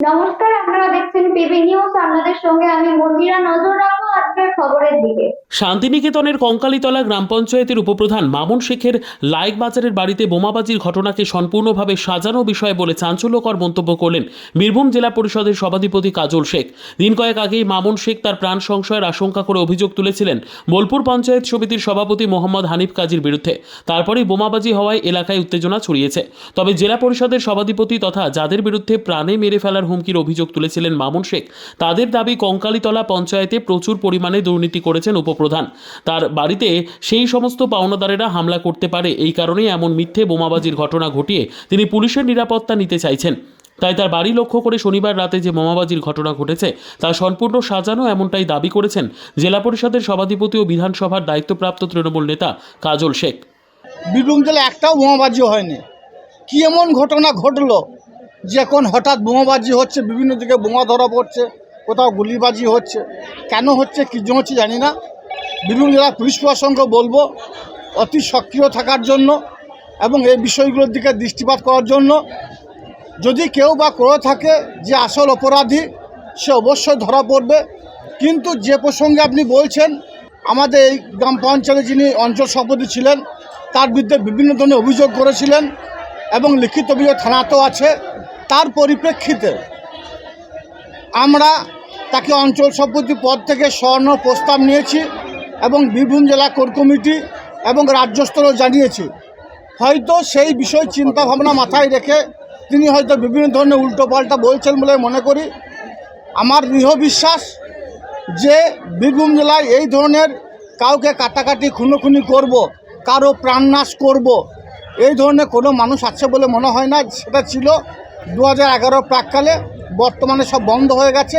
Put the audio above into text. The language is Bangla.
নমস্কার আপনারা দেখছেন পিবি নিউজ আপনাদের সঙ্গে আমি মন্দিরা নজর আজকের খবরের দিকে। শান্তিনিকেতনের কঙ্কালীতলা গ্রাম পঞ্চায়েতের উপপ্রধান মামুন শেখের লাইক বাজারের বাড়িতে বোমাবাজির ঘটনাকে সম্পূর্ণভাবে সাজানো বিষয় বলে চাঞ্চল্যকর মন্তব্য করলেন বীরভূম জেলা পরিষদের সভাধিপতি কাজল শেখ। দিন কয়েক আগেই মামুন শেখ তার প্রাণ সংশয়ের আশঙ্কা করে অভিযোগ তুলেছিলেন বোলপুর পঞ্চায়েত সমিতির সভাপতি মোহাম্মদ হানিফ কাজীর বিরুদ্ধে। তারপরেই বোমাবাজি হওয়ায় এলাকায় উত্তেজনা ছড়িয়েছে। তবে জেলা পরিষদের সভাধিপতি তথা যাদের বিরুদ্ধে প্রাণে মেরে ফেলার হুমকির অভিযোগ তুলেছিলেন মামুন শেখ, তাদের দাবি কঙ্কালীতলা পঞ্চায়েতে প্রচুর পরিমাণে দুর্নীতি করেছেন উপপ্রধান। তার বাড়িতে সেই সমস্ত পাওনাদারেরা হামলা করতে পারে, এই কারণেই এমন মিথ্যে বোমাবাজির ঘটনা ঘটিয়ে তিনি পুলিশের নিরাপত্তা নিতে চাইছেন। তাই তার বাড়ি লক্ষ্য করে শনিবার রাতে যে বোমাবাজির ঘটনা ঘটেছে, তা সম্পূর্ণ সাজানো এমনটাই দাবি করেছেন জেলা পরিষদের সভাধিপতি ও বিধানসভার দায়িত্বপ্রাপ্ত তৃণমূল নেতা কাজল শেখ। বীরভূম জেলায় একটাও বোমাবাজি হয়নি। কি এমন ঘটনা ঘটলো? যে এখন হঠাৎ বোমাবাজি হচ্ছে, বিভিন্ন দিকে বোমা ধরা পড়ছে। কোথাও গুলিবাজি হচ্ছে, কেন হচ্ছে, কী জন্য হচ্ছে জানি না। বীরভূম জেলা পুলিশ প্রশাসনকে বলব, অতি সক্রিয় থাকার জন্য এবং এই বিষয়গুলোর দিকে দৃষ্টিপাত করার জন্য। যদি কেউ বা করে থাকে যে আসল অপরাধী, সে অবশ্যই ধরা পড়বে। কিন্তু যে প্রসঙ্গে আপনি বলছেন, আমাদের এই গ্রাম পঞ্চায়েতে যিনি অঞ্চল সভাপতি ছিলেন, তার বিরুদ্ধে বিভিন্ন ধরনের অভিযোগ করেছিলেন এবং লিখিত অভিযোগ থানাতেও আছে। তার পরিপ্রেক্ষিতে আমরা তাকে অঞ্চল সভাপতি পদ থেকে সরানোর প্রস্তাব নিয়েছি এবং বীরভূম জেলা কোর কমিটি এবং রাজ্য স্তরেও জানিয়েছি। হয়তো সেই বিষয় চিন্তা ভাবনা মাথায় রেখে তিনি হয়তো বিভিন্ন ধরনের উল্টোপাল্টা বলছেন বলে মনে করি। আমার দৃঢ় বিশ্বাস যে বীরভূম জেলায় এই ধরনের কাউকে কাটাকাটি, খুনোখুনি করব, কারও প্রাণনাশ করব, এই ধরনের কোনো মানুষ আছে বলে মনে হয় না। সেটা ছিল দু হাজার এগারো প্রাককালে। বর্তমানে সব বন্ধ হয়ে গেছে।